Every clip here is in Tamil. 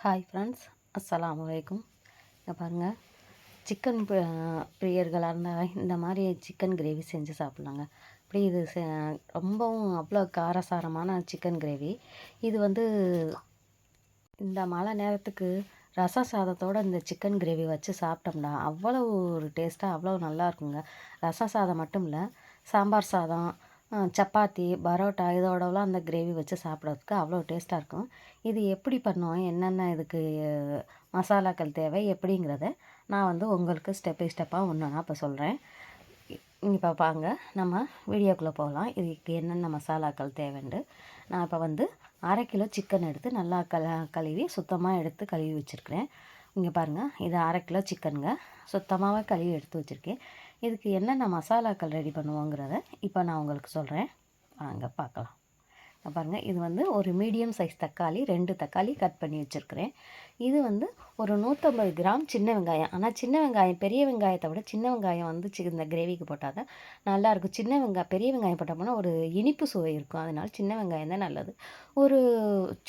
ஹாய் ஃப்ரெண்ட்ஸ் அஸ்ஸலாமு வலைக்கும் இங்கே பாருங்கள் சிக்கன் பிரியர்களாக இருந்தால் இந்த மாதிரி சிக்கன் கிரேவி செஞ்சு சாப்பிட்லாங்க. அப்படி இது செ ரொம்பவும் அவ்வளோ காரசாரமான சிக்கன் கிரேவி இது வந்து இந்த மழை நேரத்துக்கு ரச சாதத்தோடு இந்த சிக்கன் கிரேவி வச்சு சாப்பிட்டோம்னா அவ்வளோ ஒரு டேஸ்ட்டாக அவ்வளோ நல்லா இருக்குங்க. ரச சாதம் மட்டும் இல்லை சாம்பார் சாதம் சப்பாத்தி பரோட்டா இதோடலாம் அந்த கிரேவி வச்சு சாப்பிட்றதுக்கு அவ்வளோ டேஸ்ட்டாக இருக்கும். இது எப்படி பண்ணுவோம்? என்னென்ன இதுக்கு மசாலாக்கள் தேவை? எப்படிங்கிறத நான் வந்து உங்களுக்கு ஸ்டெப் பை ஸ்டெப்பாக ஒன்றுனா இப்போ சொல்கிறேன் இப்போ பாங்க நம்ம வீடியோக்குள்ளே போகலாம். இதுக்கு என்னென்ன மசாலாக்கள் தேவைண்டு நான் இப்போ வந்து அரை கிலோ சிக்கன் எடுத்து நல்லா கல கழுவி சுத்தமாக எடுத்து கழுவி வச்சுருக்கிறேன். இங்கே பாருங்கள் இது அரை கிலோ சிக்கனுங்க சுத்தமாகவே கழுவி எடுத்து வச்சுருக்கேன். இதுக்கு என்னென்ன மசாலாக்கள் ரெடி பண்ணுவோங்கிறத இப்போ நான் உங்களுக்கு சொல்கிறேன் வாங்க பார்க்கலாம். பாருங்கள் இது வந்து ஒரு மீடியம் சைஸ் தக்காளி ரெண்டு தக்காளி கட் பண்ணி வச்சுருக்கிறேன். இது வந்து ஒரு நூற்றம்பது கிராம் சின்ன வெங்காயம். ஆனால் சின்ன வெங்காயம் பெரிய வெங்காயத்தை விட சின்ன வெங்காயம் வந்து சி இந்த கிரேவிக்கு போட்டால் தான் நல்லாயிருக்கும். சின்ன வெங்காயம் பெரிய வெங்காயம் போட்டோம்னா ஒரு இனிப்பு சுவை இருக்கும். அதனால் சின்ன வெங்காயம் தான் நல்லது. ஒரு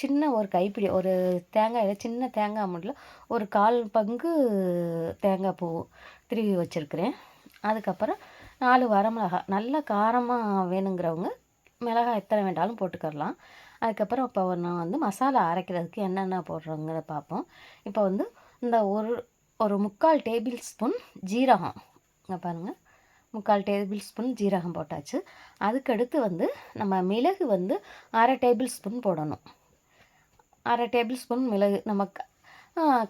சின்ன ஒரு கைப்பிடி ஒரு தேங்காயில் சின்ன தேங்காய் மட்டும் ஒரு கால் பங்கு தேங்காய் பூ திருவி வச்சுருக்கிறேன். அதுக்கப்புறம் நாலு வரமிளகா நல்லா காரமாக வேணுங்கிறவங்க மிளகாய் எத்தனை வேண்டாலும் போட்டுக்கரலாம் அதுக்கப்புறம் இப்போ நான் வந்து மசாலா அரைக்கிறதுக்கு என்னென்ன போடுறோங்கிறத பார்ப்போம். இப்போ வந்து இந்த ஒரு ஒரு முக்கால் டேபிள் ஸ்பூன் ஜீரகம். இங்கே பாருங்கள் முக்கால் டேபிள் ஸ்பூன் ஜீரகம் போட்டாச்சு. அதுக்கடுத்து வந்து நம்ம மிளகு வந்து அரை டேபிள் ஸ்பூன் போடணும். அரை டேபிள் ஸ்பூன் மிளகு நம்ம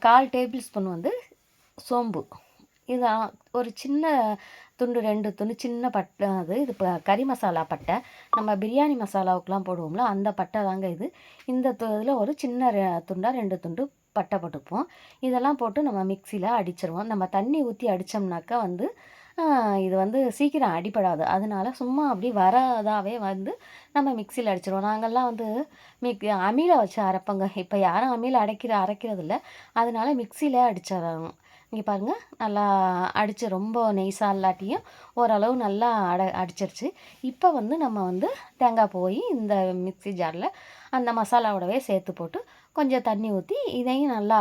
கால் டேபிள் ஸ்பூன் வந்து சோம்பு. இது ஒரு சின்ன துண்டு ரெண்டு துண்டு சின்ன பட்டை அது இது இப்போ கறி மசாலா பட்டை. நம்ம பிரியாணி மசாலாவுக்கெலாம் போடுவோம்ல அந்த பட்டை தாங்க இது. இந்த இதில் ஒரு சின்ன துண்டாக ரெண்டு துண்டு பட்டை போட்டுப்போம். இதெல்லாம் போட்டு நம்ம மிக்சியில் அடிச்சிருவோம். நம்ம தண்ணி ஊற்றி அடித்தோம்னாக்கா வந்து இது வந்து சீக்கிரம் அடிப்படாது அதனால சும்மா அப்படி வரதாவே வந்து நம்ம மிக்சியில் அடிச்சிருவோம். நாங்கள்லாம் வந்து மிக் அமில வச்சு அரைப்போங்க. இப்போ யாரும் அமில அடைக்கிற அரைக்கிறதில்ல. அதனால மிக்சியில் அடிச்சிடறோம். இங்கே பாருங்கள் நல்லா அடித்து ரொம்ப நெய்ஸாக இல்லாட்டியும் ஓரளவு நல்லா அட அடிச்சிருச்சு. இப்போ வந்து நம்ம வந்து தேங்காய் போய் இந்த மிக்சி ஜாரில் அந்த மசாலாவோடவே சேர்த்து போட்டு கொஞ்சம் தண்ணி ஊற்றி இதையும் நல்லா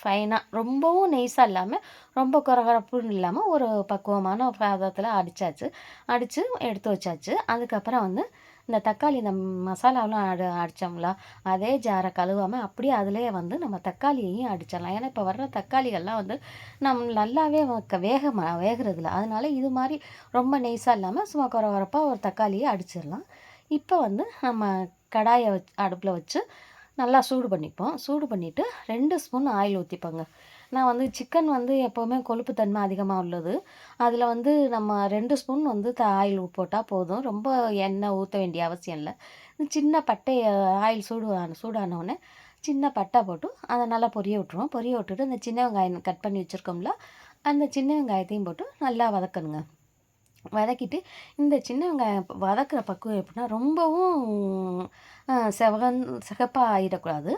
ஃபைனாக ரொம்பவும் நெய்ஸாக இல்லாமல் ரொம்ப குறகுறப்புன்னு இல்லாமல் ஒரு பக்குவமான பாதத்தில் அடித்தாச்சு அடித்து எடுத்து வச்சாச்சு. அதுக்கப்புறம் வந்து இந்த தக்காளி இந்த மசாலாவெலாம் அடி அடித்தோம்ல அதே ஜாரை கழுவாமல் அப்படியே அதிலே வந்து நம்ம தக்காளியையும் அடிச்சிடலாம். ஏன்னா இப்போ வர்ற தக்காளிகள்லாம் வந்து நம் நல்லாவே வேக வேகிறதில்ல. அதனால இது மாதிரி ரொம்ப நெய்ஸாக இல்லாமல் சும்மா குறை குறப்பாக ஒரு தக்காளியை அடிச்சிடலாம். இப்போ வந்து நம்ம கடாயை வச்சு அடுப்பில் வச்சு நல்லா சூடு பண்ணிப்போம். சூடு பண்ணிவிட்டு ரெண்டு ஸ்பூன் ஆயில் ஊற்றிப்போங்க நான் வந்து சிக்கன் வந்து எப்போவுமே கொழுப்புத்தன்மை அதிகமாக உள்ளது. அதில் வந்து நம்ம ரெண்டு ஸ்பூன் வந்து த ஆயில் போட்டால் போதும். ரொம்ப எண்ணெய் ஊற்ற வேண்டிய அவசியம் இல்லை. சின்ன பட்டை ஆயில் சூடு சூடானவுடனே சின்ன பட்டை போட்டு அதை நல்லா பொரிய விட்ருவோம் பொரிய விட்டுட்டு அந்த சின்ன வெங்காயம் கட் பண்ணி வச்சுருக்கோம்ல அந்த சின்ன வெங்காயத்தையும் போட்டு நல்லா வதக்கணுங்க. வதக்கிட்டு இந்த சின்ன வெங்காயம் வதக்கிற பக்குவம் எப்படின்னா ரொம்பவும் செவகன் சிகப்பாக ஆகிடக்கூடாது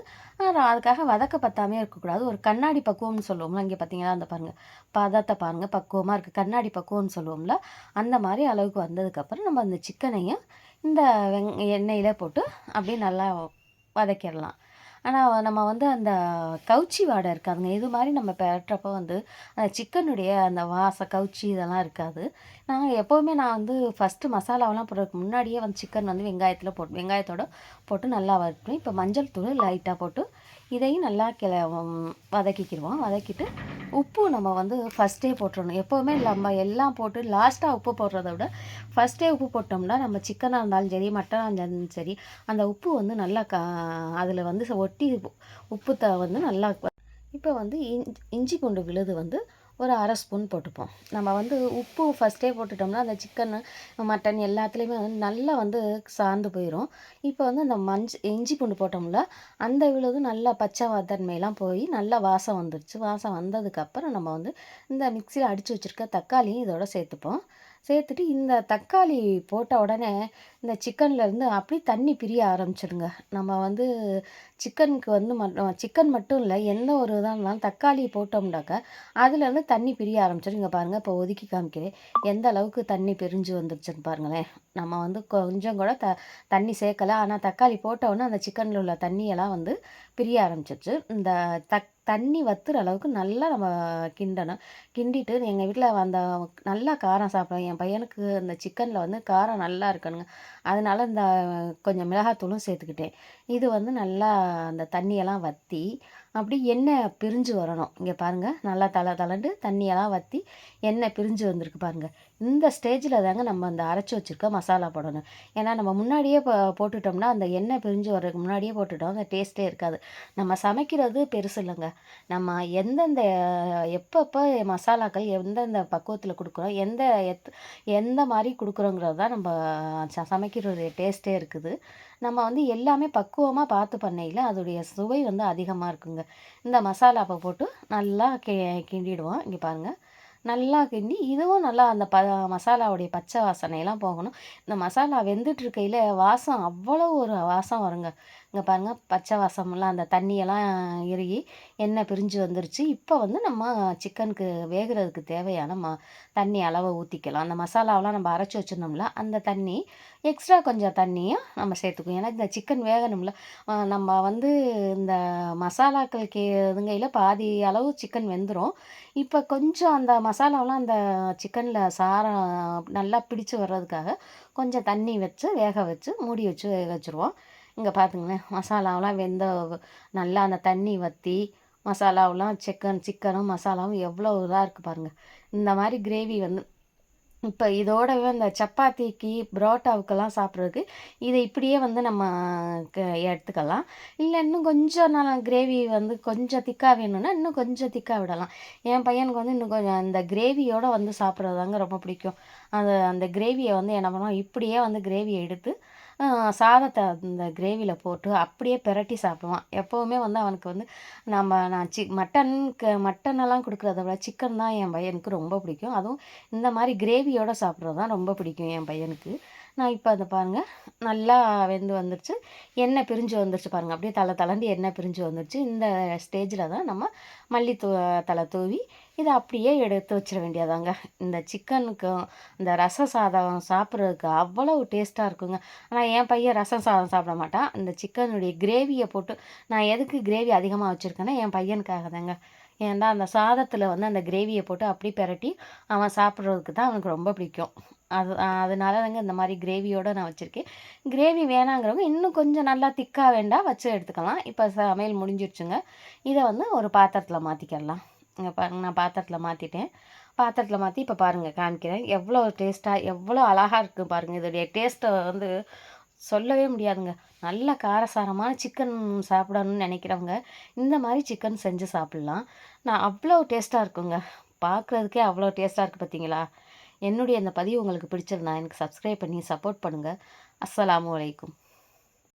அதுக்காக வதக்க பத்தாமே இருக்கக்கூடாது. ஒரு கண்ணாடி பக்குவம்னு சொல்லுவோம்ல இங்கே பார்த்தீங்கன்னா அந்த பாருங்கள் பதத்தை பாருங்கள் பக்குவமாக இருக்குது கண்ணாடி பக்குவம்னு சொல்லுவோம்ல அந்த மாதிரி அளவுக்கு வந்ததுக்கப்புறம் நம்ம அந்த சிக்கனையும் இந்த வெங் எண்ணெயில் போட்டு அப்படியே நல்லா வதக்கிடலாம். ஆனால் நம்ம வந்து அந்த கவுச்சி வாடை இருக்காதுங்க. இது மாதிரி நம்ம பெறப்போ வந்து அந்த சிக்கனுடைய அந்த வாச கவுச்சி இதெல்லாம் இருக்காது. நாங்கள் எப்போவுமே நான் வந்து ஃபஸ்ட்டு மசாலாவெலாம் போடுறதுக்கு முன்னாடியே வந்து சிக்கன் வந்து வெங்காயத்தில் போட்டு வெங்காயத்தோடு போட்டு நல்லா வறுப்பேன் இப்போ மஞ்சள் தூள் லைட்டாக போட்டு இதையும் நல்லா கிள வதக்கிக்கிடுவோம் வதக்கிட்டு உப்பு நம்ம வந்து ஃபஸ்ட்டே போட்டுடணும் எப்போவுமே நம்ம எல்லாம் போட்டு லாஸ்ட்டாக உப்பு போடுறத விட ஃபஸ்ட்டே உப்பு போட்டோம்னா நம்ம சிக்கனாக இருந்தாலும் சரி மட்டனாக இருந்தாலும் சரி அந்த உப்பு வந்து நல்லா க அதில் வந்து ஒட்டி உப்பு த வந்து நல்லா இப்போ வந்து இஞ்சி பூண்டு விழுது வந்து ஒரு அரை ஸ்பூன் போட்டுப்போம். நம்ம வந்து உப்பு ஃபஸ்ட்டே போட்டுட்டோம்னா அந்த சிக்கன் மட்டன் எல்லாத்துலேயுமே வந்து நல்லா வந்து சார்ந்து போயிடும் இப்போ வந்து அந்த மஞ்ச இஞ்சி பூண்டு போட்டோம்ல அந்த விழுது நல்லா பச்சை தன்மையெல்லாம் போய் நல்லா வாசம் வந்துடுச்சு வாசம் வந்ததுக்கப்புறம் நம்ம வந்து இந்த மிக்சியில் அடித்து வச்சுருக்க தக்காளியும் இதோட சேர்த்துப்போம். சேர்த்துட்டு இந்த தக்காளி போட்ட உடனே இந்த சிக்கன்லேருந்து அப்படியே தண்ணி பிரிய ஆரம்பிச்சிடுங்க நம்ம வந்து சிக்கனுக்கு வந்து மட்டும் சிக்கன் மட்டும் இல்லை எந்த ஒரு இதாக இருந்தாலும் தக்காளி போட்டோம்னாக்கா அதுலேருந்து தண்ணி பிரிய ஆரம்பிச்சிடும் இங்கே பாருங்கள் இப்போ ஒதுக்கி காமிக்கிறேன். எந்த அளவுக்கு தண்ணி பிரிஞ்சு வந்துருச்சுன்னு பாருங்களேன். நம்ம வந்து கொஞ்சம் கூட த தண்ணி சேர்க்கலை. ஆனால் தக்காளி போட்டோன்னே அந்த சிக்கனில் உள்ள தண்ணியெல்லாம் வந்து பிரிய ஆரம்பிச்சிருச்சு. இந்த தக் தண்ணி வத்துற அளவுக்கு நல்லா நம்ம கிண்டணும். கிண்டிட்டு எங்கள் வீட்டில் அந்த நல்லா காரம் சாப்பிடும் என் பையனுக்கு இந்த சிக்கனில் வந்து காரம் நல்லா இருக்கணுங்க. அதனால இந்த கொஞ்சம் மிளகாத்தூளும் சேர்த்துக்கிட்டேன். இது வந்து நல்லா அந்த தண்ணியெல்லாம் வற்றி அப்படி எண்ணெய் பிரிஞ்சு வரணும். இங்கே பாருங்கள் நல்லா தலை தலண்டு தண்ணியெல்லாம் வற்றி எண்ணெய் பிரிஞ்சு வந்திருக்கு பாருங்கள் இந்த ஸ்டேஜில் தாங்க நம்ம அந்த அரைச்சி வச்சுருக்க மசாலா போடணும். ஏன்னா நம்ம முன்னாடியே இப்போ போட்டுட்டோம்னா அந்த எண்ணெய் பிரிஞ்சு வர்றதுக்கு முன்னாடியே போட்டுட்டோம். அந்த டேஸ்ட்டே இருக்காது. நம்ம சமைக்கிறது பெருசு இல்லைங்க. நம்ம எந்தெந்த எப்பப்போ மசாலாக்கள் எந்தெந்த பக்குவத்தில் கொடுக்குறோம் எந்த எத் எந்த மாதிரி கொடுக்குறோங்கிறது தான் நம்ம ச சமைக்கிறோடைய டேஸ்ட்டே இருக்குது. நம்ம வந்து எல்லாமே பக்குவமாக பார்த்து பண்ணையில் அதோடைய சுவை வந்து அதிகமாக இருக்குங்க. இந்த மசாலாவை போட்டு நல்லா கி கிண்டிடுவோம். இங்கே பாருங்கள் நல்லா கிண்டி இதுவும் நல்லா அந்த ப மசாலாவுடைய பச்சை வாசனையெல்லாம் போகணும். இந்த மசாலா வெந்துட்டு இருக்கையில் வாசம் அவ்வளோ ஒரு வாசம் வருங்க. இங்கே பாருங்கள் பச்சை வாசமெல்லாம் அந்த தண்ணியெல்லாம் இறுகி எண்ணெய் பிரிஞ்சு வந்துருச்சு. இப்போ வந்து நம்ம சிக்கனுக்கு வேகிறதுக்கு தேவையான ம தண்ணி அளவை ஊற்றிக்கலாம் அந்த மசாலாவெலாம் நம்ம அரைச்சி வச்சுருந்தோம்ல அந்த தண்ணி எக்ஸ்ட்ரா கொஞ்சம் தண்ணியும் நம்ம சேர்த்துக்குவோம். ஏன்னா இந்த சிக்கன் வேகணும்ல. நம்ம வந்து இந்த மசாலாக்கள் கே இதுங்கையில் பாதி அளவு சிக்கன் வெந்துடும் இப்போ கொஞ்சம் அந்த மசாலாவெலாம் அந்த சிக்கனில் சாரம் நல்லா பிடிச்சி வர்றதுக்காக கொஞ்சம் தண்ணி வச்சு வேக வச்சு மூடி வச்சு வேக வச்சுருவோம். இங்கே பார்த்துங்களேன் மசாலாவெலாம் வெந்த நல்லா அந்த தண்ணி வற்றி மசாலாவெலாம் சிக்கன் சிக்கனும் மசாலாவும் எவ்வளோ இதாக இருக்குது பாருங்கள் இந்த மாதிரி கிரேவி வந்து இப்போ இதோடவே அந்த சப்பாத்திக்கு புரோட்டாவுக்கெல்லாம் சாப்பிட்றதுக்கு இதை இப்படியே வந்து நம்ம க எடுத்துக்கலாம். இல்லை இன்னும் கொஞ்சம் நான் கிரேவி வந்து கொஞ்சம் திக்காக வேணும்னா இன்னும் கொஞ்சம் திக்காக விடலாம். என் பையனுக்கு வந்து இன்னும் கொஞ்சம் அந்த கிரேவியோடு வந்து சாப்பிட்றது தாங்க ரொம்ப பிடிக்கும். அந்த அந்த கிரேவியை வந்து என்ன பண்ணுவோம் இப்படியே வந்து கிரேவியை எடுத்து சாதத்தை அந்த கிரேவியில் போட்டு அப்படியே பிரட்டி சாப்பிடுவான். எப்போவுமே வந்து அவனுக்கு வந்து நம்ம நான் சி மட்டனுக்கு மட்டனெல்லாம் கொடுக்குறத விட சிக்கன் தான் என் பையனுக்கு ரொம்ப பிடிக்கும். அதுவும் இந்த மாதிரி கிரேவியோடு சாப்பிட்றது தான் ரொம்ப பிடிக்கும் என் பையனுக்கு. நான் இப்போ அதை பாருங்கள் நல்லா வெந்து வந்துருச்சு. எண்ணெய் பிரிஞ்சு வந்துருச்சு பாருங்கள் அப்படியே தலை தளண்டு எண்ணெய் பிரிஞ்சு வந்துருச்சு. இந்த ஸ்டேஜில் தான் நம்ம மல்லி தூ தலை தூவி இதை அப்படியே எடுத்து வச்சிட வேண்டியதாங்க. இந்த சிக்கனுக்கும் இந்த ரச சாதம் சாப்பிட்றதுக்கு அவ்வளோ டேஸ்ட்டாக இருக்குங்க. ஆனால் என் பையன் ரசம் சாதம் சாப்பிட மாட்டான். இந்த சிக்கனுடைய கிரேவியை போட்டு நான் எதுக்கு கிரேவி அதிகமாக வச்சுருக்கேன்னா என் பையனுக்காக தாங்க ஏன்னா அந்த சாதத்தில் வந்து அந்த கிரேவியை போட்டு அப்படி பெரட்டி அவன் சாப்பிட்றதுக்கு தான் அவனுக்கு ரொம்ப பிடிக்கும். அது அதனால தாங்க இந்த மாதிரி கிரேவியோடு நான் வச்சுருக்கேன். கிரேவி வேணாங்கிறவங்க இன்னும் கொஞ்சம் நல்லா திக்காக வேண்டாம் வச்சு எடுத்துக்கலாம். இப்போ சமையல் முடிஞ்சிருச்சுங்க. இதை வந்து ஒரு பாத்திரத்தில் மாற்றிக்கிடலாம் இங்கே பாருங்கள் நான் பாத்திரத்தில் மாற்றிட்டேன் பாத்திரத்தில் மாற்றி இப்போ பாருங்கள் காமிக்கிறேன். எவ்வளோ டேஸ்ட்டாக எவ்வளோ அழகாக இருக்குது பாருங்கள் இதோடைய டேஸ்ட்டை வந்து சொல்லவே முடியாதுங்க. நல்ல காரசாரமான சிக்கன் சாப்பிடணும்னு நினைக்கிறவங்க இந்த மாதிரி சிக்கன் செஞ்சு சாப்பிட்லாம். நான் அவ்வளோ டேஸ்ட்டாக இருக்குங்க. பார்க்குறதுக்கே அவ்வளோ டேஸ்ட்டாக இருக்குது பார்த்தீங்களா என்னுடைய அந்த பதிவு உங்களுக்கு பிடிச்சிருந்தா எனக்கு சப்ஸ்கிரைப் பண்ணி சப்போர்ட் பண்ணுங்கள் அஸ்ஸலாமு வலைக்கும்